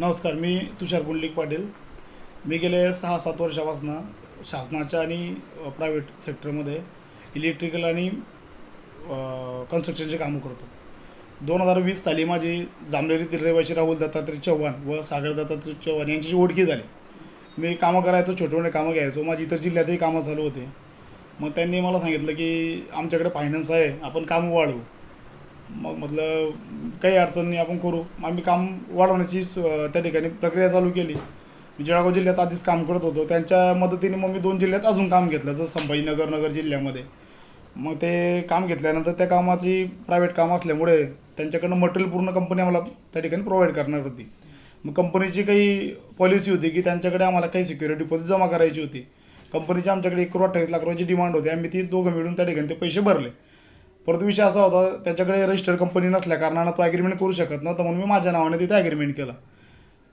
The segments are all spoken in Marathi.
नमस्कार मी तुषार गुंडलिक पाटील. मी गेले सहा सात वर्षापासून शासनाच्या आणि प्रायव्हेट सेक्टरमध्ये इलेक्ट्रिकल आणि कन्स्ट्रक्शनचे कामं करतो. दोन हजार वीस साली माझी जांभलेरीतील रहिवासी राहुल दत्तात्रय चव्हाण व सागर दत्तात्रय चव्हाण यांची ओळखी झाली. मी कामं करायचो छोटे मोठे कामं घ्यायचो. माझी इतर जिल्ह्यातही कामं चालू होते. मग त्यांनी मला सांगितलं की आमच्याकडे फायनान्स आहे आपण कामं वाढवू. मग म्हटलं काही अडचण नाही आपण करू. मग आम्ही काम वाढवण्याची त्या ठिकाणी प्रक्रिया चालू केली. मी जळगाव जिल्ह्यात आधीच काम करत होतो. त्यांच्या मदतीने मग मी दोन जिल्ह्यात अजून काम घेतलं जसं संभाजीनगर नगर जिल्ह्यामध्ये. मग ते काम घेतल्यानंतर त्या कामाची प्रायव्हेट काम असल्यामुळे त्यांच्याकडनं मटेरियल पूर्ण कंपनी आम्हाला त्या ठिकाणी प्रोव्हाइड करणार होती. मग कंपनीची काही पॉलिसी होती की त्यांच्याकडे आम्हाला काही सिक्युरिटी डिपॉझिट जमा करायची होती. कंपनीची आमच्याकडे एक करोड अठ्ठावीस लाख रुपयाची डिमांड होती. आम्ही ती दोघं मिळून त्या ठिकाणी ते पैसे भरले. परत विषय असा होता त्याच्याकडे रजिस्टर कंपनी नसल्या कारणानं तो ॲग्रीमेंट करू शकत नव्हता म्हणून मी माझ्या नावाने तिथे ॲग्रीमेंट केलं.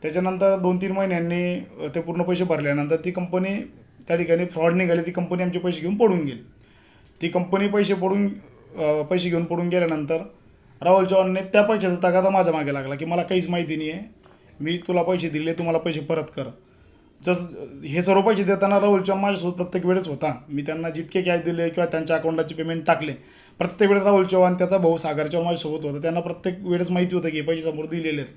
त्याच्यानंतर दोन तीन महिन्यांनी ते पूर्ण पैसे भरल्यानंतर ती कंपनी त्या ठिकाणी फ्रॉड निघाली. ती कंपनी आमचे पैसे घेऊन पडून गेली. ती कंपनी पैसे पडून पैसे घेऊन पडून गेल्यानंतर राहुल चव्हाणने त्या पैशाचा तगादा माझ्या मागे लागला की मला काहीच माहिती नाही आहे मी तुला पैसे दिले तू मला पैसे परत कर. जस हे सर्व पैसे देताना राहुल चव्हाण माझ्यासोबत प्रत्येक वेळेस होता. मी त्यांना जितके कॅश दिले किंवा त्यांच्या अकाउंटाचे पेमेंट टाकले प्रत्येक वेळेस राहुल चव्हाण त्याचा भाऊ सागर चव्हाण माझ्यासोबत होता. त्यांना प्रत्येक वेळेस माहिती होतं की पैसे समोर दिलेले आहेत.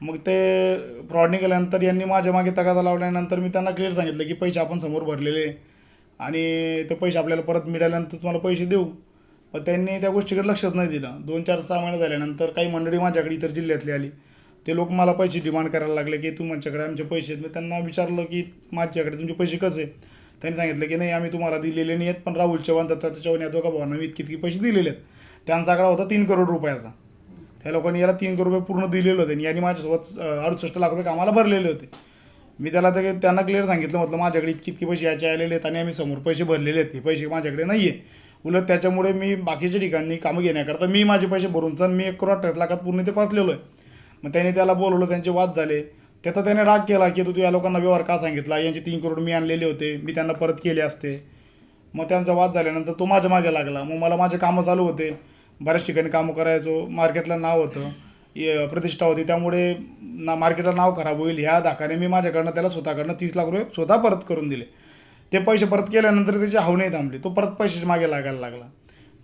मग ते फ्रॉडने केल्यानंतर यांनी माझ्या मागे तगादा लावल्यानंतर मी त्यांना क्लिअर सांगितलं की पैसे आपण समोर भरलेले आणि ते पैसे आपल्याला परत मिळाल्यानंतर तुम्हाला पैसे देऊ. पण त्यांनी त्या गोष्टीकडे लक्षच नाही दिलं. दोन चार सहा महिने झाल्यानंतर काही मंडळी माझ्याकडे इतर जिल्ह्यातली आली. ते लोक मला पैसे डिमांड करायला लागले की तुमच्याकडे माझ्याकडे आमचे पैसे आहेत. मी त्यांना विचारलं की माझ्याकडे तुमचे पैसे कसे त्यांनी सांगितलं की नाही आम्ही तुम्हाला दिलेले नाही आहेत पण राहुल चव्हाण दत्ता चव्हाण या दोघा भावांना मी इतके पैसे दिलेले आहेत. त्यांचा आकडा होता तीन करोड रुपयाचा. त्या लोकांनी याला तीन करोड रुपये पूर्ण दिलेले होते आणि यांनी माझ्यासोबत अडुसष्ट लाख रुपये कामाला भरलेले होते. मी त्याला ते त्यांना क्लिअर सांगितलं म्हटलं माझ्याकडे इतकी इतके पैसे याचे आलेले आहेत आणि आम्ही समोर पैसे भरलेले आहेत. हे पैसे माझ्याकडे नाही आहे उलट त्याच्यामुळे मी बाकीच्या ठिकाणी कामं घेण्याकरता मी माझे पैसे भरून चाल मी एक करोड अठ्ठावीस लाखात पूर्ण ते पाचलेलो आहे. मग त्याने त्याला बोलवलं त्यांचे वाद झाले. त्याचा त्याने राग केला की तू तू या लोकांना व्यवहार का सांगितला? यांचे तीन करोड मी आणलेले होते. मी त्यांना परत केले असते. मग त्यांचा वाद झाल्यानंतर तो माझ्या मागे लागला. मग मला माझे कामं चालू होते. बऱ्याच ठिकाणी कामं करायचो. मार्केटला नाव होतं. प्रतिष्ठा होती. त्यामुळे ना मार्केटला नाव खराब होईल. ह्या धाकाने मी माझ्याकडनं त्याला स्वतःकडनं तीस लाख रुपये स्वतः परत करून दिले. ते पैसे परत केल्यानंतर त्याची हावणी थांबली. तो परत पैशाच्या मागे लागायला लागला.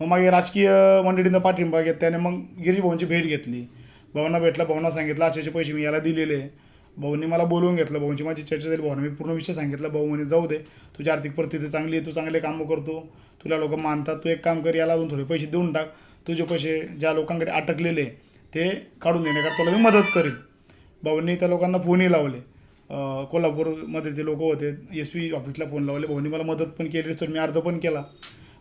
मग मागे राजकीय मंडळींना पाठिंबा घेत त्याने मग गिरीभाऊंची भेट घेतली. भाऊंना भेटला भाऊंना सांगितलं अशाचे पैसे मी याला दिलेले आहे. भाऊंनी मला बोलवून घेतलं भाऊंची माझी चर्चा झाली भाऊने मी पूर्ण विषय सांगितला. भाऊ म्हणे जाऊ दे तुझी आर्थिक परिस्थिती चांगली आहे तू चांगले कामं करतो. तुला लोक मानतात तू एक काम कर याला अजून थोडे पैसे देऊन टाक. तुझे पैसे ज्या लोकांकडे अटकलेले आहे, ते काढून देण्याकरता तुला मी मदत करेल. भाऊंनी त्या लोकांना फोनही लावले. कोल्हापूरमध्ये जे लोक होते एस पी ऑफिसला फोन लावले. भाऊनी मला मदत पण केली तर मी अर्ज पण केला.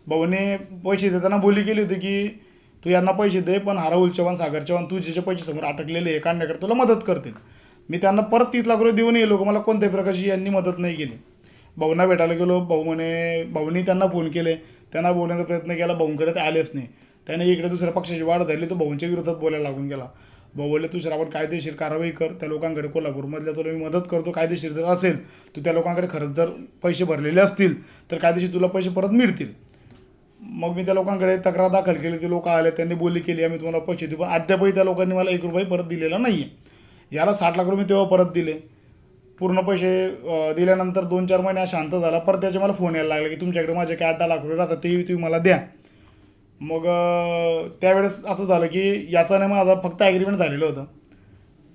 भाऊने पैसे देताना बोली केली होती की तू यांना पैसे दे पण राहुल चव्हाण सागर चव्हाण तू जे पैसे समोर अटकलेले हे काढण्याकरता तुला मदत करतील. मी त्यांना परत तीस लाख रुपये देऊन येलो मला कोणत्याही प्रकारची यांनी मदत नाही केली. भाऊंना भेटायला गेलो भाऊ म्हणे भाऊनी त्यांना फोन केले. त्यांना बोलण्याचा प्रयत्न केला भाऊंकडे ते आलेच नाही. त्याने इकडे दुसऱ्या पक्षाची वाढ झाली तो भाऊंच्या विरोधात बोलायला लागून गेला. भाऊ बोलले तुझ्या आपण कायदेशीर कारवाई कर त्या लोकांकडे कोल्हापूरमधल्या तुला मी मदत करतो कायदेशीर जर असेल तू त्या लोकांकडे खरंच जर पैसे भरलेले असतील तर कायदेशीर तुला पैसे परत मिळतील. मग मी त्या लोकांकडे तक्रार दाखल केली. ते लोक आले त्यांनी बोली केली आम्ही तुम्हाला पैसे देऊ. पण अद्यापही त्या लोकांनी मला एक रुपये परत दिलेला नाही आहे याला साठ लाख रुपये तेव्हा परत दिले. पूर्ण पैसे दिल्यानंतर दोन चार महिने शांत झाला. परत त्याचे मला फोन यायला लागला की तुमच्याकडे माझे काय आठ दहा लाख रुपये राहतात ते तुम्ही मला द्या. मग त्यावेळेस असं झालं की याचा नाही माझा फक्त ॲग्रीमेंट झालेलं होतं.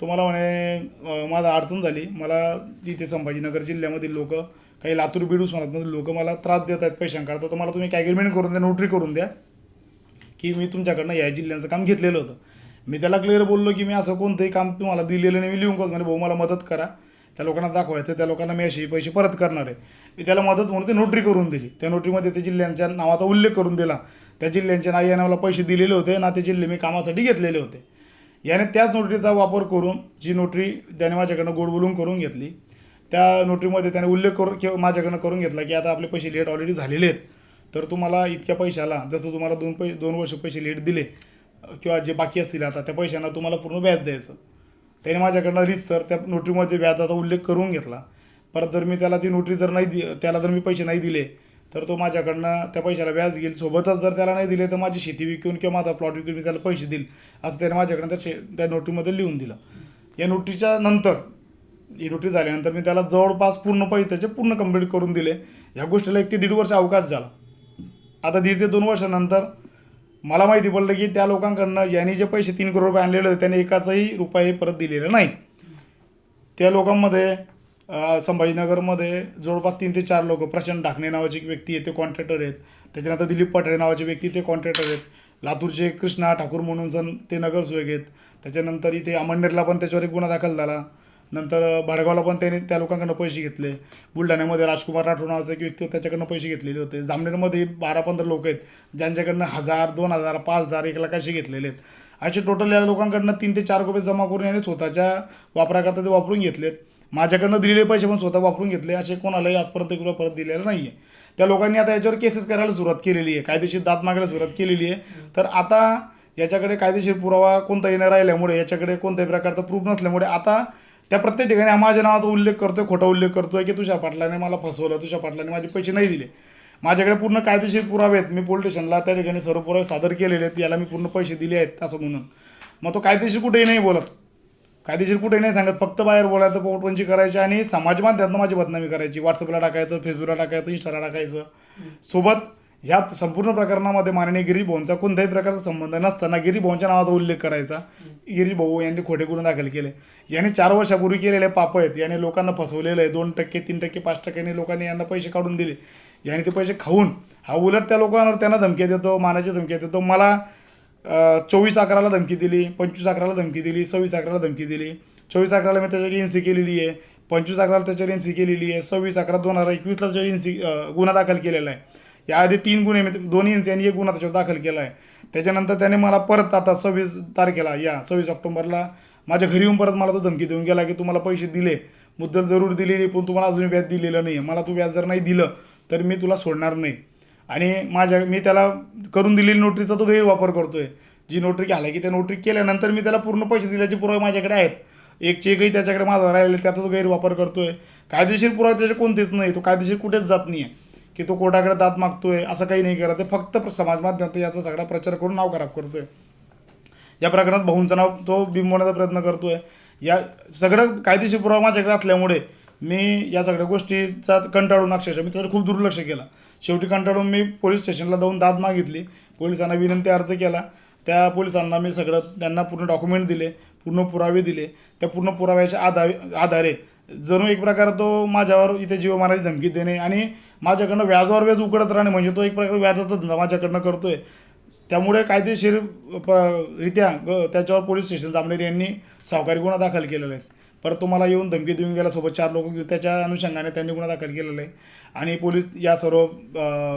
तुम्हाला म्हणे माझा अडचण झाली. मला इथे संभाजीनगर जिल्ह्यामधील लोक काही लातूर बिडूस म्हणत म्हणजे लोक मला त्रास देत आहेत पैशांकडे तर मला तुम्ही एक ॲग्रीमेंट करून द्या नोटरी करून द्या की मी तुमच्याकडनं या जिल्ह्यांचं काम घेतलेलं होतं. मी त्याला क्लिअर बोललो की मी असं कोणतंही काम तुम्हाला दिलेलं नाही मी लिहून करतो म्हणजे भाऊ मला मदत करा. त्या लोकांना दाखवायचं त्या लोकांना मी असे पैसे परत करणार आहे. मी त्याला मदत म्हणून ते नोटरी करून दिली. त्या नोटरीमध्ये त्या जिल्ह्यांच्या नावाचा उल्लेख करून दिला. त्या जिल्ह्यांच्या नाही याने मला पैसे दिलेले होते ना ते जिल्हे मी कामासाठी घेतलेले होते. याने त्याच नोटरीचा वापर करून जी नोटरी त्याने माझ्याकडनं गोड बोलून करून घेतली. त्या नोटरीमध्ये त्याने उल्लेख करून किंवा माझ्याकडनं करून घेतला की आता आपले पैसे लेट ऑलरेडी झालेले आहेत. तर तुम्हाला इतक्या पैशाला जसं तुम्हाला दोन पै दोन वर्ष पैसे लेट दिले किंवा जे बाकी असतील आता त्या पैशांना तुम्हाला पूर्ण व्याज द्यायचं. त्याने माझ्याकडनं रीच सर त्या नोटरीमध्ये व्याजाचा उल्लेख करून घेतला. परत जर मी त्याला ती नोटरी जर नाही दि त्याला जर मी पैसे नाही दिले तर तो माझ्याकडनं त्या पैशाला व्याज घेईल. सोबतच जर त्याला नाही दिले तर माझी शेती विकून किंवा माझा प्लॉट विकून मी त्याला पैसे देईल असं त्याने माझ्याकडनं त्या शे त्या नोटरीमध्ये लिहून दिलं. या नोटरीच्या नंतर ही झाल्यानंतर मी त्याला जवळपास पूर्ण पैसे त्याचे पूर्ण कंप्लीट करून दिले. ह्या गोष्टीला एक ते दीड वर्ष अवकाश झाला. आता दीड ते दोन वर्षानंतर मला माहिती पडलं की त्या लोकांकडनं यांनी जे पैसे तीन करोड रुपये आणलेले होते त्यांनी एकाचाही रुपये परत दिलेला नाही. त्या लोकांमध्ये संभाजीनगरमध्ये जवळपास तीन ते चार लोक प्रशांत ढाकणे नावाची एक व्यक्ती आहे ते कॉन्ट्रॅक्टर आहेत. त्याच्यानंतर दिलीप पटरे नावाचे व्यक्ती ते कॉन्ट्रॅक्टर आहेत. लातूरचे कृष्णा ठाकूर म्हणून सण ते नगरसेवक आहेत. त्याच्यानंतर इथे अमळनेरला पण त्याच्यावर एक गुन्हा दाखल झाला. नंतर भाडगावला पण त्याने त्या लोकांकडनं पैसे घेतले. बुलढाण्यामध्ये राजकुमार राठोड नावाचा एक व्यक्ती होता त्याच्याकडनं पैसे घेतलेले होते. जामनेरमध्ये बारा पंधरा लोक आहेत ज्यांच्याकडनं हजार दोन हजार पाच हजार एक लाखाचे घेतलेले आहेत. असे टोटल या लोकांकडनं तीन ते चार रुपये जमा करून याने स्वतःच्या वापराकरता ते वापरून घेतलेत. माझ्याकडनं दिलेले पैसे पण स्वतः वापरून घेतले असे कोणालाही आजपर्यंत एक परत दिलेला नाही आहे त्या लोकांनी आता याच्यावर केसेस करायला सुरुवात केलेली आहे. कायदेशीर दात मागायला सुरुवात केलेली आहे. तर आता याच्याकडे कायदेशीर पुरावा कोणताही न राहिल्यामुळे याच्याकडे कोणत्याही प्रकारचा प्रूफ नसल्यामुळे आता त्या प्रत्येक ठिकाणी माझ्या नावाचा उल्लेख करतोय खोटा उल्लेख करतोय की तुषार पाटलाने मला फसवलं तुषार पाटलाने माझे पैसे नाही दिले. माझ्याकडे पूर्ण कायदेशीर पुरावे आहेत. मी पोलीस स्टेशनला त्या ठिकाणी सर्व पुरावे सादर केलेले आहेत. याला मी पूर्ण पैसे दिले आहेत असं म्हणून. मग तो कायदेशीर कुठेही नाही बोलत. कायदेशीर कुठेही नाही सांगत. फक्त बाहेर बोलायचं पोटपंची करायची आणि समाज माध्यमातून माझी बदनामी करायची. व्हॉट्सअपला टाकायचं फेसबुकला टाकायचं इंस्टाला टाकायचं. सोबत ह्या संपूर्ण प्रकरणामध्ये माननीय गिरीभाऊंचा कोणत्याही प्रकारचा संबंध नसताना गिरीभाऊंच्या नावाचा उल्लेख करायचा. गिरीभाऊ यांनी खोटे गुन्हे दाखल केले. याने चार वर्षापूर्वी केलेले पाप आहेत. याने लोकांना फसवलेलं आहे. दोन टक्के तीन टक्के पाच टक्क्यांनी लोकांनी यांना पैसे काढून दिले. याने ते पैसे खाऊन हा उलट त्या लोकांवर त्यांना धमकी देतो मानाची धमकी देतो. मला चोवीस अकराला धमकी दिली पंचवीस अकराला धमकी दिली सव्वीस अकराला धमकी दिली. चोवीस अकराला मी त्याच्यावर एन सी केलेली आहे. पंचवीस अकराला त्याच्यावर एन सी केलेली आहे. सव्वीस अकरा दोन हजार एकवीसला त्याच्यावर एन सी गुन्हा दाखल केलेला आहे. याआधी तीन गुन्हे मी दोन एन यांनी एक गुन्हा त्याच्यावर दाखल केला आहे त्याच्यानंतर त्याने मला परत आता सव्वीस तारखेला या सव्वीस ऑक्टोबरला माझ्या घरी येऊन परत मला तो धमकी देऊन गेला की तुम्हाला पैसे दिले. मुद्दल जरूर दिलेली पण तुम्हाला अजून व्याज दिलेलं नाही आहे मला तू व्याज जर नाही दिलं तर मी तुला सोडणार नाही. आणि माझ्या मी त्याला करून दिलेली नोटरीचा तो गैरवापर करतो आहे जी नोटरी घाला की त्या नोटरी केल्यानंतर मी त्याला पूर्ण पैसे दिल्याचे पुरावे माझ्याकडे आहेत. एक चेकही त्याच्याकडे माझा राहिलेला त्याचा तो गैरवापर करतो आहे कायदेशीर पुरावे त्याचे कोणतेच नाही. तो कायदेशीर कुठेच जात नाही आहे की तो कोर्टाकडे दात मागतोय असं काही नाही करत आहे. फक्त समाज माध्यमात याचा सगळा प्रचार करून नाव खराब करतोय. या प्रकरणात भाऊंचं नाव तो बिंबवण्याचा प्रयत्न करतोय. या सगळं कायदेशीर पुरावा माझ्याकडे असल्यामुळे मी या सगळ्या गोष्टीचा कंटाळून अक्षरशः मी त्याच्यावर खूप दुर्लक्ष केला. शेवटी कंटाळून मी पोलीस स्टेशनला जाऊन दाद मागितली. पोलिसांना विनंती अर्ज केला. त्या पोलिसांना मी सगळं त्यांना पूर्ण डॉक्युमेंट दिले पूर्ण पुरावे दिले. त्या पूर्ण पुराव्याच्या आधारे आधारे जणू एक प्रकार तो माझ्यावर इथे जीव मारायची धमकी देणे आणि माझ्याकडनं व्याजावर व्याज उकडत राहणे म्हणजे तो एक प्रकार व्याजाचा धंदा माझ्याकडनं करतो आहे त्यामुळे कायदेशीर प रित्या ग त्याच्यावर पोलीस स्टेशन जामनेर यांनी सावकारी गुन्हा दाखल केलेला आहे. परत तुम्हाला येऊन धमकी देऊन गेला सोबत चार लोक घेऊन त्याच्या अनुषंगाने त्यांनी गुन्हा दाखल केलेला आहे. आणि पोलीस या सर्व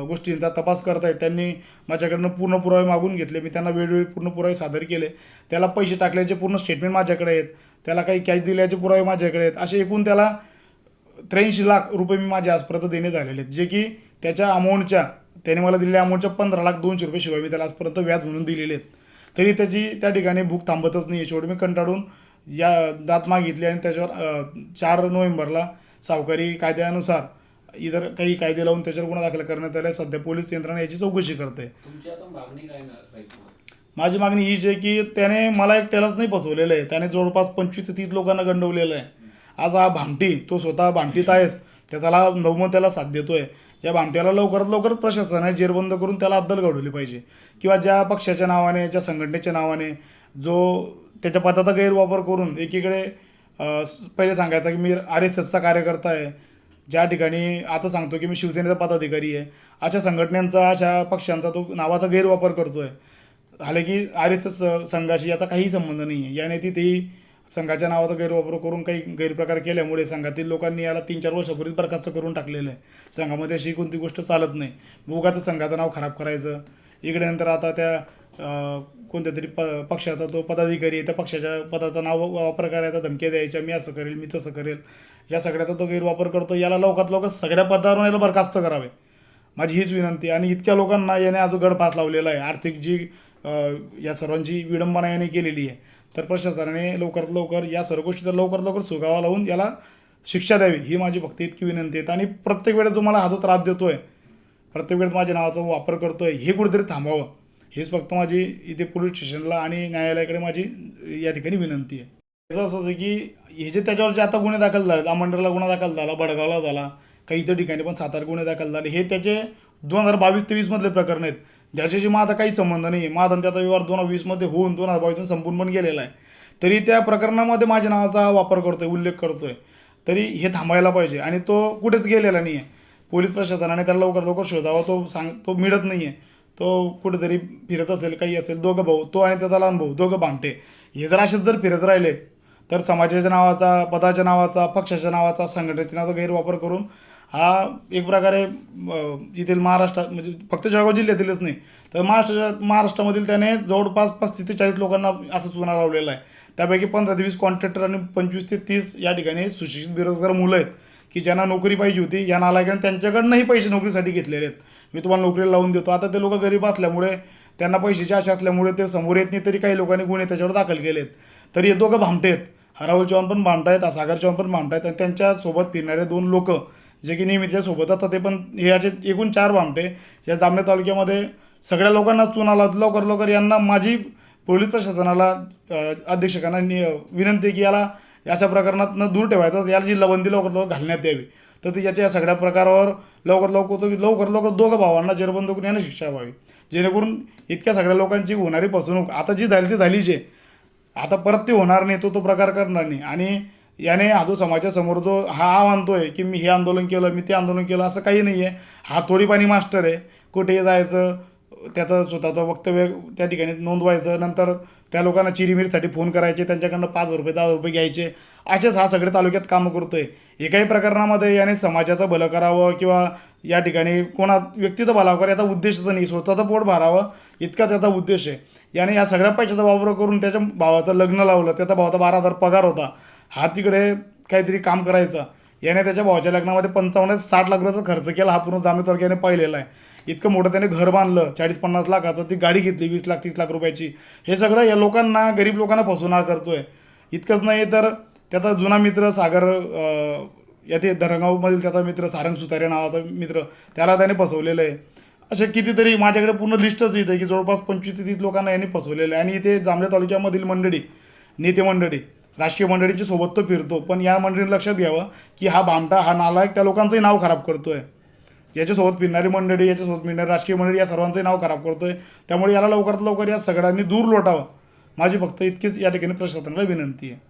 गोष्टींचा तपास करत आहेत त्यांनी माझ्याकडनं पूर्ण पुरावे मागून घेतले. मी त्यांना वेळोवेळी पूर्ण पुरावे सादर केले. त्याला पैसे टाकल्याचे पूर्ण स्टेटमेंट माझ्याकडे आहेत. त्याला काही कॅश दिल्याचे पुरावे माझ्याकडे आहेत. असे एकूण त्याला त्र्याऐंशी लाख रुपये मी माझे आजपर्यंत देणे झालेले आहेत. जे की त्याच्या अमाऊंटच्या त्याने मला दिलेल्या अमाऊंटच्या पंधरा लाख दोनशे रुपये शिवाय मी त्याला आजपर्यंत व्याज म्हणून दिलेले आहेत. तरी त्याची त्या ठिकाणी भूक थांबतच नाही आहे शेवटी मी कंटाळून या दात मागितली आणि त्याच्यावर चार नोव्हेंबरला सावकारी कायद्यानुसार इतर काही कायदे लावून त्याच्यावर गुन्हा दाखल करण्यात आला. आहे. सध्या पोलीस यंत्रणा याची चौकशी करते. माझी मागणी हीच आहे की त्याने मला एकट्यालाच नाही फसवलेलं आहे. त्याने जवळपास पंचवीस ते तीस लोकांना गंडवलेलं आहे. आज हा भामटी तो स्वतः भामटीत आहेस त्याला नवमत त्याला साथ देतोय. या भामट्याला लवकरात लवकर प्रशासनाने जेरबंद करून त्याला अद्दल घडवली पाहिजे. किंवा ज्या पक्षाच्या नावाने ज्या संघटनेच्या नावाने जो त्याच्या पदाचा गैरवापर करून एकीकडे पहिले सांगायचं की मी आर एस एसचा कार्यकर्ता आहे. ज्या ठिकाणी आता सांगतो की मी शिवसेनेचा पदाधिकारी आहे. अशा संघटनांचा अशा पक्षांचा तो नावाचा गैरवापर करतो आहे आले की आर एस एस संघाशी याचा काही संबंध नाही आहे. याने तिथेही संघाच्या नावाचा गैरवापर करून काही गैरप्रकार केल्यामुळे संघातील लोकांनी याला तीन चार वर्षापूर्वीच बरखास्त करून टाकलेलं आहे. संघामध्ये अशी कोणती गोष्ट चालत नाही. उगाचं संघाचं नाव खराब करायचं. इकडे नंतर आता त्या कोणत्या तरी प पक्षाचा तो पदाधिकारी आहे त्या पक्षाच्या पदाचं नाव वापर करायचा धमक्या द्यायच्या मी असं करेल मी तसं करेल. या सगळ्याचा तो गैरवापर करतो. याला लवकरात लवकर सगळ्या पदावरून याला बरखास्त करावे. माझी हीच विनंती आणि इतक्या लोकांना याने आज गडपास लावलेला आहे. आर्थिक जी या सर्वांची विडंबना याने केलेली आहे. तर प्रशासनाने लवकरात लवकर या सर्व गोष्टीचा लवकरात लवकर सुगावा लावून याला शिक्षा द्यावी. ही माझी फक्त इतकी विनंती आहे. आणि प्रत्येक वेळेस तुम्हाला हा जो त्रास आहे प्रत्येक वेळेस माझ्या नावाचा वापर करतो आहे हे कुठेतरी थांबावं. हीच फक्त माझी इथे पोलीस स्टेशनला आणि न्यायालयाकडे माझी या ठिकाणी विनंती आहे. याचं असं आहे की हे जे त्याच्यावर जे आता गुन्हे दाखल झाले आमंडरला गुन्हा दाखल झाला बडगावला झाला काही इतर ठिकाणी पण सात आठ गुन्हे दाखल झाले हे त्याचे दोन हजार बावीस तेवीसमधले प्रकरण आहेत. ज्याच्याशी माझा काही संबंध नाही. आहे माझा त्याचा व्यवहार दोन हजार वीसमध्ये होऊन दोन हजार बावीसमध्ये संपून पण गेलेला आहे. तरी त्या प्रकरणामध्ये माझ्या नावाचा वापर करतोय उल्लेख करतोय. तरी हे थांबायला पाहिजे आणि तो कुठेच गेलेला नाही आहे पोलीस प्रशासनाने त्याला लवकर लवकर शोधावा तो सांग तो मिळत नाही आहे तो कुठेतरी फिरत असेल काही असेल दोघं भाऊ तो आणि त्याचा लहान भाऊ दोघं भामटे. हे जर असेच जर फिरत राहिले तर समाजाच्या नावाचा पदाच्या नावाचा पक्षाच्या नावाचा संघटनेचा गैरवापर करून हा एक प्रकारे येथील महाराष्ट्रात म्हणजे फक्त जळगाव जिल्ह्यातीलच नाही तर महाराष्ट्राच्या महाराष्ट्रामधील त्याने जवळपास पस्तीस ते चाळीस लोकांना असं चुना लावलेला आहे. त्यापैकी पंधरा ते वीस कॉन्ट्रॅक्टर आणि पंचवीस ते तीस या ठिकाणी सुशिक्षित बेरोजगार मुलं आहेत. की ज्यांना नोकरी पाहिजे होती या नालायकाने त्यांच्याकडनंही पैसे नोकरीसाठी घेतलेले आहेत. मी तुम्हाला नोकरीला लावून देतो. आता ते लोक गरीब असल्यामुळे त्यांना पैशाची आशा असल्यामुळे ते समोर येत नाही तरी काही लोकांनी गुन्हे त्याच्यावर दाखल केले आहेत. तरी हे दोघं भामटे आहेत. राहुल चव्हाण पण भामटा आहेत सागर चव्हाण पण भामटा आहेत आणि त्यांच्यासोबत फिरणारे दोन लोक जे की नेहमीच्या सोबत असतात. ते पण हे याचे एकूण चार भामटे या जामनेर तालुक्यामध्ये सगळ्या लोकांना चुना लावत लवकर लवकर यांना माझी पोलीस प्रशासनाला अधीक्षकांना नि विनंती की याला अशा प्रकरणात दूर ठेवायचं याला जिल्हाबंदी लवकर लवकर घालण्यात यावी. तर ते याच्या या सगळ्या प्रकारावर लवकर लवकर लवकर लवकर दोघं भावांना जेरबंद करून यानं शिक्षा व्हावी. जेणेकरून इतक्या सगळ्या लोकांची होणारी फसवणूक आता जी झाली ती झालीच आहे. आता परत ते होणार नाही तो तो प्रकार करणार नाही. आणि याने हा जो समाजासमोर जो हा हा मानतोय की मी हे आंदोलन केलं मी ते आंदोलन केलं असं काही नाही आहे हा थोडीपाणी मास्टर आहे. कुठेही जायचं त्याचं स्वतःचं वक्तव्य त्या ठिकाणी नोंदवायचं नंतर त्या लोकांना चिरीमिरीसाठी फोन करायचे त्यांच्याकडनं पाच रुपये दहा रुपये घ्यायचे. असेच हा सगळे तालुक्यात कामं आहे एकाही प्रकरणामध्ये याने समाजाचं भलं करावं किंवा या ठिकाणी कोणा व्यक्तीचं भला करावं याचा उद्देशच नाही. स्वतःचं पोट भरावं इतकाच याचा उद्देश आहे. याने या सगळ्या पैशाचा वापर करून त्याच्या भावाचं लग्न लावलं त्याचा भावाचा बारा हजार पगार होता. हा तिकडे काहीतरी काम करायचा. याने त्याच्या भावाच्या लग्नामध्ये पंचावन्न साठ लाख रुपयाचा खर्च केला हा पूर्ण जांभे तालुक्याने पाहिलेला आहे. इतकं मोठं त्याने घर बांधलं चाळीस पन्नास लाखाचं ती गाडी घेतली वीस लाख तीस लाख रुपयाची. हे सगळं या लोकांना गरीब लोकांना फसवणार करतोय. इतकंच नाही तर त्याचा जुना मित्र सागर या येथे धरणगावमधील त्याचा मित्र सारंग सुतारे नावाचा मित्र त्याला त्याने फसवलेलं आहे. असे कितीतरी माझ्याकडे पूर्ण लिस्टच येते की जवळपास पंचवीस ते तीस लोकांना यांनी फसवलेलं आहे. आणि इथे जांभळ्या तालुक्यामधील मंडळी नेते मंडळी राजकीय मंडळींची सोबत तो फिरतो. पण या मंडळीने लक्षात घ्यावं की हा भामटा हा नालायक त्या लोकांचंही नाव खराब करतो आहे याच्यासोबत फिरणारी मंडळी याच्यासोबत फिरणारी राजकीय मंडळी या सर्वांचंही नाव खराब करतोय. त्यामुळे याला लवकरात लवकर या सगळ्यांनी दूर लोटावं. माझी फक्त इतकीच या ठिकाणी प्रशासनाला विनंती आहे.